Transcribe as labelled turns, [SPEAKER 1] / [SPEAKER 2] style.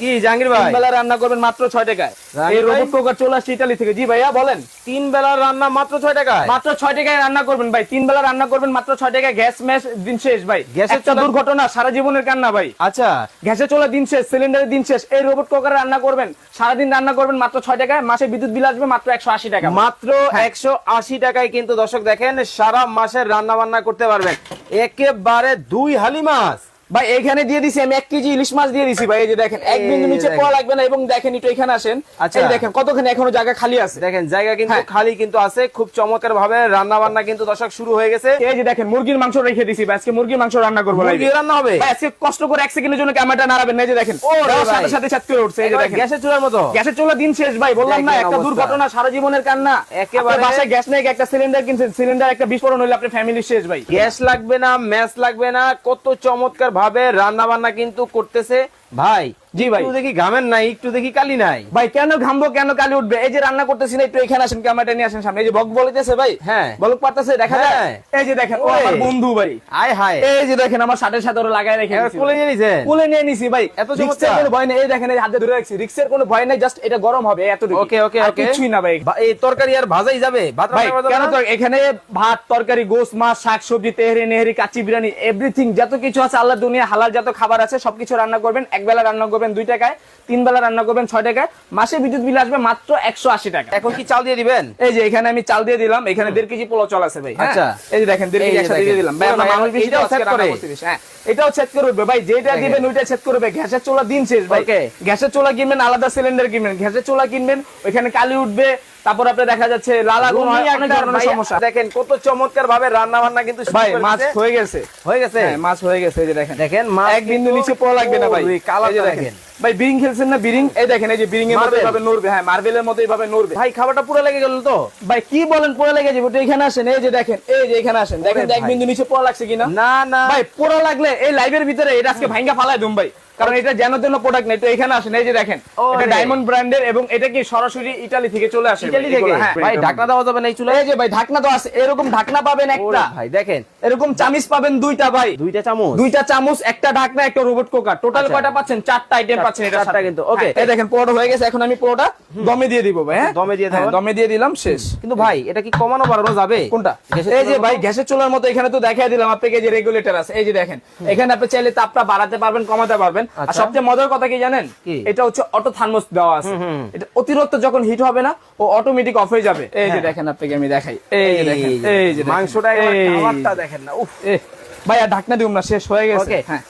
[SPEAKER 1] কি জাহাঙ্গীর ভাই?
[SPEAKER 2] বেলা রান্না করবেন মাত্র ছয় টাকায়। এই রোবট কুকার চলে আসছে ইটালি থেকে। জি ভাইয়া বলেন।
[SPEAKER 1] তিন বেলার রান্না মাত্র ছয় টাকায়?
[SPEAKER 2] মাত্র ছয় টাকায় রান্না করবেন ভাই। তিন বেলা রান্না করবেন মাত্র ছয় টাকায়। গ্যাস ম্যাশ দিন শেষ ভাই।
[SPEAKER 1] গ্যাসের
[SPEAKER 2] গ্যাসের দুর্ঘটনা সারা জীবনের কান্না ভাই।
[SPEAKER 1] আচ্ছা।
[SPEAKER 2] গ্যাসে চলে দিন শেষ সিলিন্ডারের দিন শেষ। এই রোবট কুকারে রান্না করবেন সারাদিন রান্না করবেন মাত্র ছয় টাকায়। মাসে বিদ্যুৎ বিল আসবে মাত্র একশো আশি টাকা।
[SPEAKER 1] মাত্র
[SPEAKER 2] হ্যাঁ।
[SPEAKER 1] একশো আশি টাকায় কিন্তু দর্শক দেখেন সারা মাসের রান্না বান্না করতে পারবেন। একেবারে দুই হালি মাছ।
[SPEAKER 2] ভাই এখানে দিয়ে দিছি আমি এক কেজি ইলিশ মাছ দিয়ে দিছি ভাই এই যে দেখেন এক বিন্দু নিচে। পোয়া লাগবে না এবং দেখেন একটু এখানে আসেন।
[SPEAKER 1] আচ্ছা।
[SPEAKER 2] দেখেন কতখানি এখনও জায়গা খালি আছে।
[SPEAKER 1] দেখেন জায়গা কিন্তু
[SPEAKER 2] হ্যাঁ।
[SPEAKER 1] খালি কিন্তু আছে খুব চমৎকার ভাবে রান্না বান্না কিন্তু দর্শক শুরু হয়ে গেছে।
[SPEAKER 2] এই যে দেখেন মুরগির মাংস রেখে দিছি ভাই আজকে মুরগির মাংস রান্না করব
[SPEAKER 1] মুরগি রান্না হবে?
[SPEAKER 2] ভাই আজকে কষ্ট করে এক সেকেন্ডের জন্য ক্যামেরাটা নাড়াবেন না এই যে দেখেন।
[SPEAKER 1] ভাই।
[SPEAKER 2] সাথে সাথে ছাত করে উঠছে এই যে দেখেন।
[SPEAKER 1] গ্যাসের চুলার মতো।
[SPEAKER 2] গ্যাসের চুলা দিন শেষ ভাই বললাম না একটা দুর্ঘটনা সারা জীবনের কান্না।
[SPEAKER 1] একেবারে-
[SPEAKER 2] একেবারে বাসায় গ্যাস নেই একটা সিলিন্ডার কিনছেন সিলিন্ডার একটা বিস্ফোরণ হলে আপনার ফ্যামিলি শেষ ভাই।
[SPEAKER 1] গ্যাস লাগবে না ম্যাচ লাগবে না কত চমৎকার ভাবে রান্না বান্না কিন্তু করতেছে। ভাই
[SPEAKER 2] জি ভাই।
[SPEAKER 1] একটু দেখি ঘামের নাই একটু দেখি কালি নাই।
[SPEAKER 2] ভাই কেন ঘামবো কেন কালি উঠবে? এই যে রান্না করতেছি না একটু এখানে আসেন ক্যামেরাটা নিয়ে আসেন সামনে। এই যে বক বলিতেছে ভাই
[SPEAKER 1] হ্যাঁ।
[SPEAKER 2] বলক পারতেছে দেখা যায়
[SPEAKER 1] হ্যাঁ।
[SPEAKER 2] এই যে দেখেন ও আমার বন্ধু ভাই।
[SPEAKER 1] আয় হায়।
[SPEAKER 2] এই যে দেখেন আমার শার্টের সাথে ওরা লাগায় রেখে
[SPEAKER 1] কোলে নিয়ে নিছেন?
[SPEAKER 2] কোলে নিয়ে নিছি ভাই।
[SPEAKER 1] এত চমৎকার।
[SPEAKER 2] কোনো ভয় নেই এই দেখেন এই হাতে ধরে রাখছি। রিক্সের কোনো ভয় নাই জাস্ট এটা গরম হবে এতটুকু
[SPEAKER 1] ওকে ওকে ওকে।
[SPEAKER 2] কিছুই না ভাই।
[SPEAKER 1] এই তরকারি আর ভাজাই যাবে? ভাত
[SPEAKER 2] ভাই কেন তো এখানে ভাত তরকারি গোস মাছ শাক সবজি তেহরি নেহরি কাচ্চি বিরিয়ানি এভরিথিং যত কিছু আছে আল্লাহ দুনিয়া হালাল যত খাবার আছে সবকিছু রান্না করবেন এক বেলা রান্না করবেন দুই টাকায় তিন বেলা রান্না করবেন ছয় টাকায় মাসে বিদ্যুৎ বিল আসবে মাত্র একশো আশি টাকা।
[SPEAKER 1] এখন কি চাল দিয়ে দিবেন?
[SPEAKER 2] এই যে এখানে আমি চাল দিয়ে দিলাম এখানে দেড় কেজি পোলাও চাল আছে ভাই হ্যাঁ?
[SPEAKER 1] আচ্ছা।
[SPEAKER 2] এই যে দেখেন দেড় কেজি একসাথে দিয়ে দিলাম। ভাই আমরা মানুষ বেশি
[SPEAKER 1] এটাও
[SPEAKER 2] আজকে
[SPEAKER 1] set করে?
[SPEAKER 2] হ্যাঁ এটাও ভাই যেটা দিবেন ওইটা সেট করবে গ্যাসের চুলা দিন শেষ ভাই। গ্যাসের চুলা কিনবেন আলাদা সিলিন্ডার কিনবেন। গ্যাসের চুলা কিনবেন ওইখানে কালি উঠবে তারপর আপনার দেখা যাচ্ছে লাল সমস্যা।
[SPEAKER 1] দেখেন কত চমৎকার ভাবে রান্না বান্না কিন্তু
[SPEAKER 2] ভাই মাছ হয়ে গেছে।
[SPEAKER 1] হয়ে গেছে?
[SPEAKER 2] হ্যাঁ মাছ হয়ে গেছে এই যে দেখেন।
[SPEAKER 1] দেখেন মাছ
[SPEAKER 2] এক বিন্দু নিচে পোড়া লাগবে না ভাই।
[SPEAKER 1] কালারটা
[SPEAKER 2] যে
[SPEAKER 1] দেখেন।
[SPEAKER 2] ভাই বিরিং খেলছেন না বিরিং? এই দেখেন এই যে বিরিং এর মতো। এভাবে নড়বে। হ্যাঁ মার্বেলের মতো এইভাবে নড়বে।
[SPEAKER 1] ভাই খাবারটা পুরো লেগে গেল তো?
[SPEAKER 2] ভাই কি বলেন পোড়া লেগে যাবে? ওটা এখানে আসেন এই যে দেখেন এই যে এখানে আসেন। দেখেন এক বিন্দু নিচে পড়া লাগছে কিনা?
[SPEAKER 1] না না।
[SPEAKER 2] ভাই পোড়া লাগলে এই লাইভের ভিতরে এটা আজকে ভাঙ্গা ফালায় দুম ভাই। কারণ এটা যেন তেন প্রোডাক্ট নেই। তো এখানে আসেন এই যে দেখেন এটা ডায়মন্ড ব্র্যান্ডের এবং এটা কি সরাসরি ইতালি থেকে চলে আসে?
[SPEAKER 1] ইটালি
[SPEAKER 2] ভাই,
[SPEAKER 1] থেকে?
[SPEAKER 2] হ্যাঁ।
[SPEAKER 1] ভাই ঢাকনা দেওয়া যাবে না এই চুলে
[SPEAKER 2] এই যে ভাই ঢাকনা তো আছে এরকম ঢাকনা পাবেন একটা।
[SPEAKER 1] ভাই দেখেন।
[SPEAKER 2] এরকম চামিচ পাবেন দুইটা ভাই।
[SPEAKER 1] দুইটা চামচ?
[SPEAKER 2] দুইটা চামচ একটা ঢাকনা একটা রোবট কুকার টোটাল। কয়টা পাচ্ছেন? চারটা আইটেম পাচ্ছেন এটা
[SPEAKER 1] চারটা কিন্তু, ওকে
[SPEAKER 2] এই দেখেন পোড়া হয়ে গেছে এখন আমি পোড়াটা দমে দিয়ে দিব ভাই হ্যাঁ?
[SPEAKER 1] দমে দিয়ে
[SPEAKER 2] হ্যাঁ,
[SPEAKER 1] দেবেন?
[SPEAKER 2] দমে দিয়ে দিলাম শেষ।
[SPEAKER 1] কিন্তু ভাই এটা কি কমানো বাড়ানো যাবে?
[SPEAKER 2] কোনটা? এই যে ভাই গ্যাসের চুলার মতো এখানে তো দেখাই দিলাম আপনাকে যে রেগুলেটর আছে। এই যে দেখেন এখানে আপনি চাইলে তাপটা বাড়াতে পারবেন কমাতে পারবেন। আর
[SPEAKER 1] আচ্ছা।
[SPEAKER 2] সবচেয়ে মজার কথা কি জানেন? এটা হচ্ছে অটো থার্মোস দেওয়া আছে। এটা অতিরিক্ত যখন হিট হবে না ও অটোমেটিক অফ হয়ে যাবে। এই যে
[SPEAKER 1] হ্যাঁ।
[SPEAKER 2] দেখেন আপনাকে আমি দেখাই। এই যে দেখেন এই যে
[SPEAKER 1] মাংসটা দেখেন না উফ।
[SPEAKER 2] আর ঢাকনা দিউম না শেষ হয়ে গেছে। হ্যাঁ।